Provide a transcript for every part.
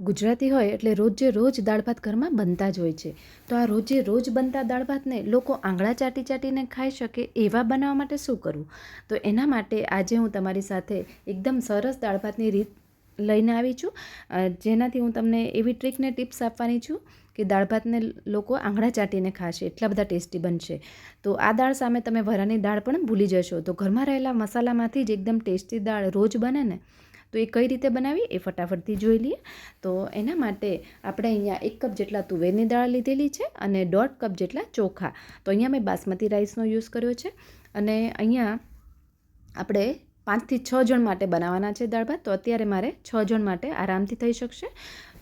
ગુજરાતી હોય એટલે રોજે રોજ દાળ ભાત ઘરમાં બનતા જ હોય છે. તો આ રોજે રોજ બનતા દાળ ભાતને લોકો આંગળા ચાટી ચાટીને ખાઈ શકે એવા બનાવવા માટે શું કરવું? તો એના માટે આજે હું તમારી સાથે એકદમ સરસ દાળ ભાતની રીત લઈને આવી છું. જેનાથી હું તમને એવી ટ્રીકને ટિપ્સ આપવાની છું કે દાળ ભાતને લોકો આંગળા ચાટીને ખાશે. એટલા બધા ટેસ્ટી બનશે. તો આ દાળ સામે તમે વરાની દાળ પણ ભૂલી જશો. તો ઘરમાં રહેલા મસાલામાંથી જ એકદમ ટેસ્ટી દાળ રોજ બને ને તો એ કઈ રીતે બનાવી એ ફટાફટથી જોઈ લઈએ. તો એના માટે આપણે અહીંયા એક કપ જેટલા તુવેરની દાળ લીધેલી છે અને દોઢ કપ જેટલા ચોખા. તો અહીંયા મેં બાસમતી રાઈસનો યુઝ કર્યો છે અને અહીંયા આપણે પાંચથી છ જણ માટે બનાવવાના છે દાળ ભાત. તો અત્યારે મારે છ જણ માટે આરામથી થઈ શકશે.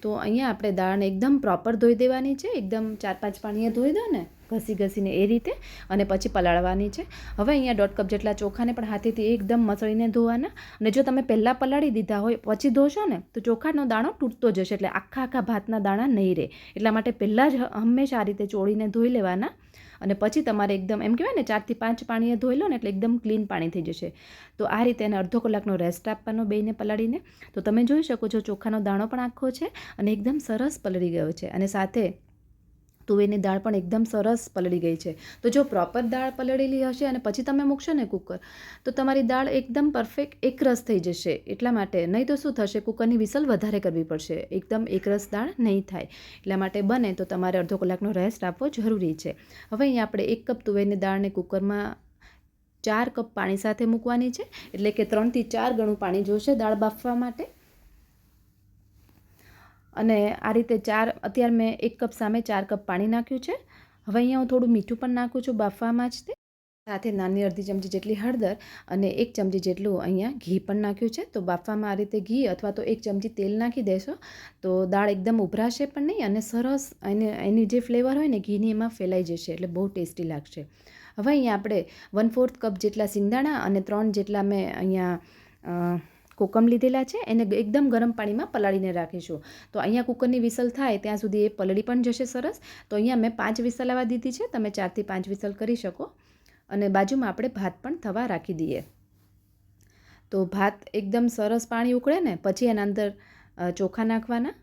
તો અહીંયા આપણે દાળને એકદમ પ્રોપર ધોઈ દેવાની છે. એકદમ ચાર પાંચ પાણીએ ધોઈ દો ને. ઘસી ઘસીને એ રીતે અને પછી પલાળવાની છે. હવે અહીંયા દોઢ કપ જેટલા ચોખાને પણ હાથેથી એકદમ મસળીને ધોવાના. અને જો તમે પહેલાં પલાળી દીધા હોય, પછી ધોશો ને, તો ચોખાનો દાણો તૂટતો જશે એટલે આખા આખા ભાતના દાણા નહીં રહે. એટલા માટે પહેલાં જ હંમેશા આ રીતે ચોળીને ધોઈ લેવાના. અને પછી તમારે એકદમ એમ કહેવાય ને, ચારથી પાંચ પાણીએ ધોઈ લો ને, એટલે એકદમ ક્લીન પાણી થઈ જશે. તો આ રીતે એને અડધો કલાકનો રેસ્ટ આપવાનો બેને પલાળીને. તો તમે જોઈ શકો છો ચોખાનો દાણો પણ આખો છે અને એકદમ સરસ પલળી ગયો છે. અને સાથે તુવેરની દાળ પણ એકદમ સરસ પલળી ગઈ છે. તો જો પ્રોપર દાળ પલળેલી હશે અને પછી તમે મૂકશો ને કુકર તો તમારી દાળ એકદમ પરફેક્ટ એકરસ થઈ જશે. એટલા માટે નહીં તો શું થશે? કુકરની વિસલ વધારે કરવી પડશે. એકદમ એકરસ દાળ નહીં થાય. એટલા માટે બને તો તમારે અડધો કલાકનો રેસ્ટ આપવો જરૂરી છે. હવે અહીંયા આપણે એક કપ તુવેરની દાળને કુકરમાં ચાર કપ પાણી સાથે મૂકવાની છે. એટલે કે ત્રણથી ચાર ગણું પાણી જોશે દાળ બાફવા માટે. અને આ રીતે ચાર, અત્યારે મેં એક કપ સામે ચાર કપ પાણી નાખ્યું છે. હવે અહીંયા હું થોડું મીઠું પણ નાખું છું બાફવામાં જ તે. સાથે નાની અડધી ચમચી જેટલી હળદર અને એક ચમચી જેટલું અહીંયા ઘી પણ નાખ્યું છે. તો બાફવામાં આ રીતે ઘી અથવા તો એક ચમચી તેલ નાખી દેશો. તો દાળ એકદમ ઉભરાશે પણ નહીં અને સરસ એને, એની જે ફ્લેવર હોય ને ઘીની એમાં ફેલાઈ જશે એટલે બહુ ટેસ્ટી લાગશે. હવે અહીંયા આપણે વન ફોર્થ કપ જેટલા સિંગદાણા અને ત્રણ જેટલા મેં અહીંયા કોકમ લીધેલા છે, એને એકદમ ગરમ પાણીમાં પલાળીને રાખીશું. તો અહીંયા કુકરની વિસલ થાય, ત્યાં સુધી એ પલળી પણ જશે સરસ. તો અહીંયા મેં પાંચ વિસલ આવવા દીધી છે, તમે ચારથી પાંચ વિસલ કરી શકો. અને બાજુમાં આપણે ભાત પણ થવા રાખી દઈએ. તો ભાત એકદમ સરસ પાણી ઉકળે ને, પછી એના અંદર ચોખા નાખવાના.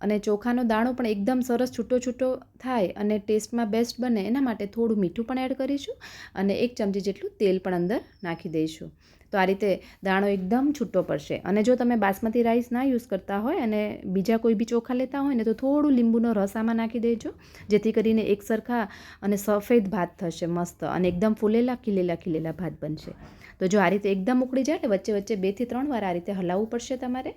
અને ચોખાનો દાણો પણ એકદમ સરસ છૂટો છૂટો થાય અને ટેસ્ટમાં બેસ્ટ બને એના માટે થોડું મીઠું પણ એડ કરીશું અને એક ચમચી જેટલું તેલ પણ અંદર નાખી દઈશું. તો આ રીતે દાણો એકદમ છૂટો પડશે. અને જો તમે બાસમતી રાઈસ ના યુઝ કરતા હોય અને બીજા કોઈ બી ચોખા લેતા હોય ને તો થોડું લીંબુનો રસ આમાં નાખી દેજો, જેથી કરીને એક સરખા અને સફેદ ભાત થશે મસ્ત અને એકદમ ફૂલેલા, ખીલેલા ખીલેલા ભાત બનશે. તો જો આ રીતે એકદમ ઉકળી જાય વચ્ચે વચ્ચે બેથી ત્રણ વાર આ રીતે હલાવવું પડશે તમારે.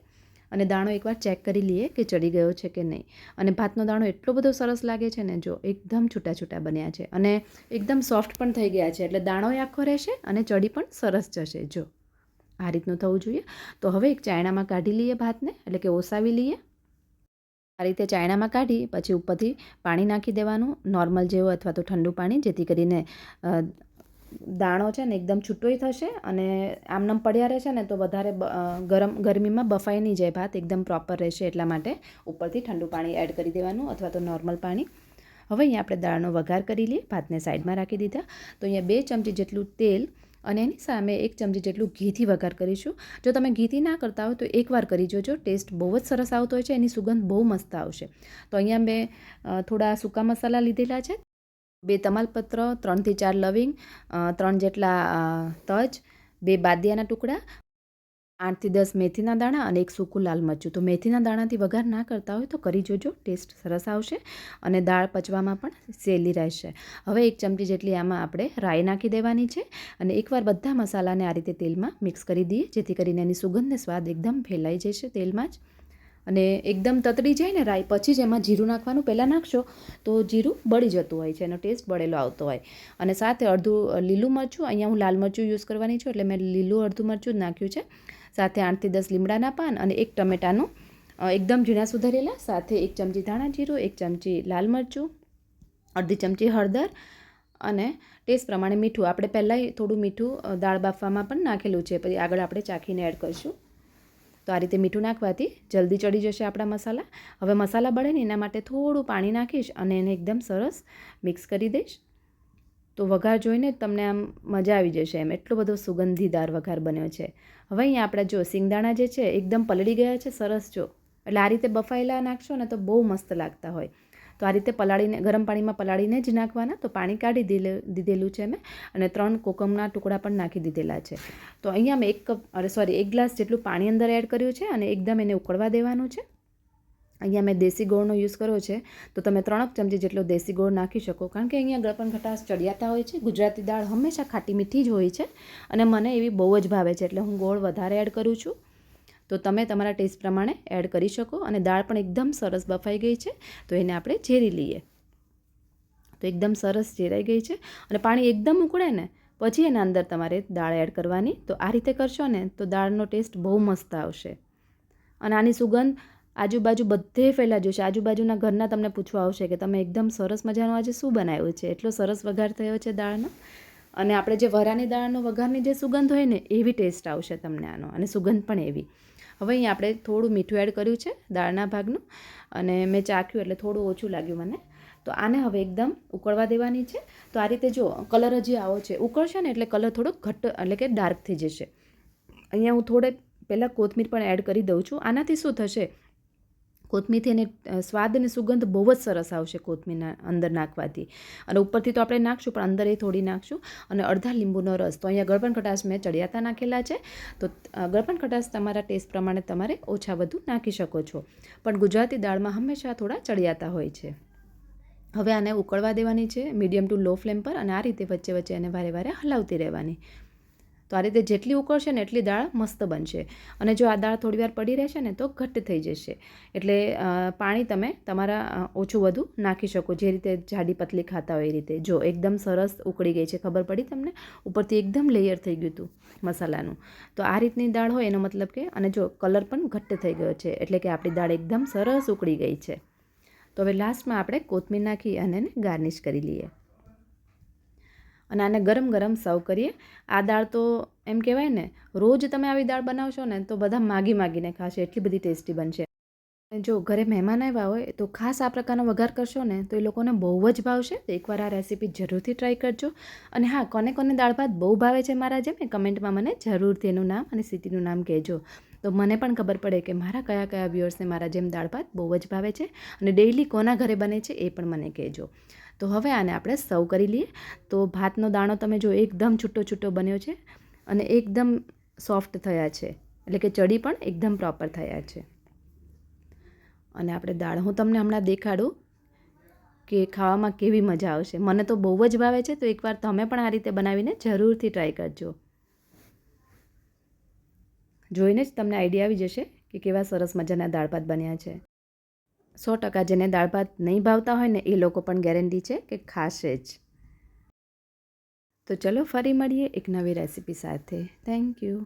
અને દાણો એકવાર ચેક કરી લઈએ કે ચડી ગયો છે કે નહીં. અને ભાતનો દાણો એટલો બધો સરસ લાગે છે ને, જો એકદમ છૂટા છૂટા બન્યા છે અને એકદમ સોફ્ટ પણ થઈ ગયા છે, એટલે દાણોય આખો રહેશે અને ચડી પણ સરસ જશે, જો. આ રીતનું થવું જોઈએ. તો હવે એક ચાયણામાં કાઢી લઈએ ભાતને, એટલે કે ઓસાવી લઈએ. આ રીતે ચાયણામાં કાઢી, પછી ઉપરથી પાણી નાખી દેવાનું નોર્મલ જેવું અથવા તો ઠંડુ પાણી, જેથી કરીને દાણો છે ને એકદમ છૂટોય થશે અને આમનામ પડ્યા રહેશે ને તો વધારે ગરમ, ગરમીમાં બફાઈ નહીં જાય ભાત, એકદમ પ્રોપર રહેશે એટલા માટે. ઉપરથી ઠંડુ પાણી એડ કરી દેવાનું અથવા તો નોર્મલ પાણી. હવે અહીંયા આપણે દાળનો વઘાર કરી લઈએ. ભાતને સાઈડમાં રાખી દીધા. તો અહીંયા બે ચમચી જેટલું તેલ અને એની સામે એક ચમચી જેટલું ઘીથી વઘાર કરીશું. જો તમે ઘીથી ના કરતા હોય તો એકવાર કરી જોજો. ટેસ્ટ બહુ જ સરસ આવતો હોય છે. એની સુગંધ બહુ મસ્ત આવશે. તો અહીંયા મેં થોડા સૂકા મસાલા લીધેલા છે. બે તમાલપત્ર, ત્રણથી ચાર લવિંગ ત્રણ જેટલા તજ, બે બાદિયાના ટુકડા, આઠથી દસ મેથીના દાણા અને એક સૂકું લાલ મરચું. તો મેથીના દાણાથી વઘાર ના કરતા હોય તો કરી જોજો, ટેસ્ટ સરસ આવશે અને દાળ પચવામાં પણ સહેલી રહેશે. હવે એક ચમચી જેટલી આમાં આપણે રાઈ નાખી દેવાની છે અને એકવાર બધા મસાલાને આ રીતે તેલમાં મિક્સ કરી દઈએ, જેથી કરીને એની સુગંધ સ્વાદ એકદમ ફેલાઈ જશે તેલમાં જ. અને એકદમ તતડી જાય ને રાઈ, પછી જ એમાં જીરું નાખવાનું પહેલાં નાખશો તો જીરું બળી જતું હોય છે એનો ટેસ્ટ બળેલો આવતો હોય. અને સાથે અડધું લીલું મરચું, અહીંયા હું લાલ મરચું યુઝ કરવાની છું એટલે મેં લીલું અડધું મરચું જ નાખ્યું છે. સાથે આઠથી દસ લીમડાના પાન અને એક ટમેટાનું એકદમ ઝીણા સુધારેલા, સાથે એક ચમચી ધાણા જીરું, એક ચમચી લાલ મરચું, અડધી ચમચી હળદર અને ટેસ્ટ પ્રમાણે મીઠું. આપણે પહેલાંય થોડું મીઠું દાળ બાફવામાં પણ નાખેલું છે. પછી આગળ આપણે ચાખીને એડ કરીશું. તો આ રીતે મીઠું નાખવાથી જલ્દી ચડી જશે આપણા મસાલા. હવે મસાલા બળે ને એના માટે થોડું પાણી નાખીશ અને એને એકદમ સરસ મિક્સ કરી દઈશ. તો વઘાર જોઈને તમને આમ મજા આવી જશે એમ. એટલો બધો સુગંધીદાર વઘાર બન્યો છે. હવે અહીંયા આપણે જો સિંગદાણા જે છે, એકદમ પલળી ગયા છે, સરસ જો. એટલે આ રીતે બફાયેલા નાખશો ને તો બહુ મસ્ત લાગતા હોય. તો આ રીતે પલાળીને, ગરમ પાણીમાં પલાળીને જ નાખવાના. તો પાણી કાઢી દીધે દીધેલું છે મેં અને ત્રણ કોકમના ટુકડા પણ નાખી દીધેલા છે. તો અહીંયા મેં એક કપ, અરે સોરી એક ગ્લાસ જેટલું પાણી અંદર એડ કર્યું છે અને એકદમ એને ઉકળવા દેવાનું છે. અહીંયા મેં દેશી ગોળનો યુઝ કર્યો છે. તો તમે ત્રણક ચમચી જેટલો દેશી ગોળ નાખી શકો. કારણ કે અહીંયા ગળપણ ખટાશ ચડિયાતા હોય છે. ગુજરાતી દાળ હંમેશા ખાટી મીઠી જ હોય છે અને મને એવી બહુ જ ભાવે છે. એટલે હું ગોળ વધારે એડ કરું છું. તો તમે તમારા ટેસ્ટ પ્રમાણે એડ કરી શકો અને દાળ પણ એકદમ સરસ બફાઈ ગઈ છે. તો એને આપણે ઝેરી લઈએ. તો એકદમ સરસ ઝેરાઈ ગઈ છે અને પાણી એકદમ ઉકળે ને, પછી એના અંદર તમારે દાળ એડ કરવાની. તો આ રીતે કરશો ને, તો દાળનો ટેસ્ટ બહુ મસ્ત આવશે. અને આની સુગંધ આજુબાજુ બધે ફેલાઈ જશે. આજુબાજુના ઘરના તમને પૂછવા આવશે કે તમે એકદમ સરસ મજાનું આજે શું બનાવ્યું છે? એટલો સરસ વઘાર થયો છે દાળનો. અને આપણે જે વરાની દાળનો વઘારની જે સુગંધ હોય ને, એવી ટેસ્ટ આવશે તમને આનો, અને સુગંધ પણ એવી. હવે અહીં આપણે થોડું મીઠું એડ કર્યું છે, દાળના ભાગનું, અને મેં ચાખ્યું એટલે થોડું ઓછું લાગ્યું મને. તો આને હવે એકદમ ઉકળવા દેવાની છે. તો આ રીતે જો કલર હજી આવો છે, ઉકળશે ને એટલે કલર થોડોક ઘટ્ટ એટલે કે ડાર્ક થઈ જશે. અહીંયા હું થોડે પહેલાં કોથમીર પણ એડ કરી દઉં છું. આનાથી શું થશે? કોથમીરથી એને સ્વાદ અને સુગંધ બહુ જ સરસ આવશે કોથમીરના અંદર નાખવાથી. અને ઉપરથી તો આપણે નાખશું, પણ અંદર એ થોડી નાખશું. અને અડધા લીંબુનો રસ. તો અહીંયા ગળપણ ખટાશ મેં ચડિયાતા નાખેલા છે. તો ગળપણ ખટાશ તમારા ટેસ્ટ પ્રમાણે તમારે ઓછા વધુ નાખી શકો છો. પણ ગુજરાતી દાળમાં હંમેશા થોડા ચડિયાતા હોય છે. હવે આને ઉકળવા દેવાની છે, મીડિયમ ટુ લો ફ્લેમ પર, અને આ રીતે વચ્ચે વચ્ચે એને વારે વારે હલાવતી રહેવાની. તો આ રીતે જેટલી ઉકળશે ને એટલી દાળ મસ્ત બનશે. અને જો આ દાળ થોડી વાર પડી રહેશે ને તો ઘટ્ટ થઈ જશે. એટલે પાણી તમે તમારા ઓછું વધુ નાખી શકો. જે રીતે જાડી પતલી ખાતા હોય એ રીતે. જો એકદમ સરસ ઉકળી ગઈ છે. ખબર પડી તમને? ઉપરથી એકદમ લેયર થઈ ગયું હતું મસાલાનું. તો આ રીતની દાળ હોય એનો મતલબ કે, અને જો કલર પણ ઘટ્ટ થઈ ગયો છે, એટલે કે આપણી દાળ એકદમ સરસ ઉકળી ગઈ છે. તો હવે લાસ્ટમાં આપણે કોથમીર નાખી અને ગાર્નિશ કરી લઈએ. અને આને ગરમ ગરમ સર્વ કરીએ. આ દાળ તો એમ કહેવાય ને, રોજ તમે આવી દાળ બનાવશો ને, તો બધા માગી માગીને ખાશે. એટલી બધી ટેસ્ટી બનશે. જો ઘરે મહેમાન આવ્યા હોય, તો ખાસ આ પ્રકારનો વઘાર કરશો ને, તો એ લોકોને બહુ જ ભાવશે. તો એકવાર આ રેસીપી જરૂરથી ટ્રાય કરજો. અને હા કોને કોને દાળ ભાત બહુ ભાવે છે મારા જેમ એ કમેન્ટમાં મને જરૂરથી એનું નામ અને સિટીનું નામ કહેજો. તો મને પણ ખબર પડે કે મારા કયા કયા વ્યુઅર્સને મારા જેમ દાળ ભાત બહુ જ ભાવે છે. અને ડેઇલી કોના ઘરે બને છે એ પણ મને કહેજો. તો હવે આને આપણે સર્વ કરી લઈએ. તો ભાતનો દાણો તમે જો એકદમ છૂટો છૂટો બન્યો છે અને એકદમ સોફ્ટ થયા છે. એટલે કે ચડી પણ એકદમ પ્રોપર થયા છે. અને આપણે દાળ હું તમને હમણાં દેખાડું કે ખાવામાં કેવી મજા આવશે. મને તો બહુ જ ભાવે છે, તો એકવાર તમે પણ આ રીતે બનાવીને જરૂરથી ટ્રાય કરજો. જોઈને જ તમને આઈડિયા આવી જશે કે કેવા સરસ મજાના દાળ ભાત બન્યા છે. સો ટકા જેને દાળ ભાત નહીં ભાવતા હોય ને એ લોકો પણ ગેરંટી છે કે ખાશે જ. તો ચલો ફરી મળીએ એક નવી રેસીપી સાથે. Thank you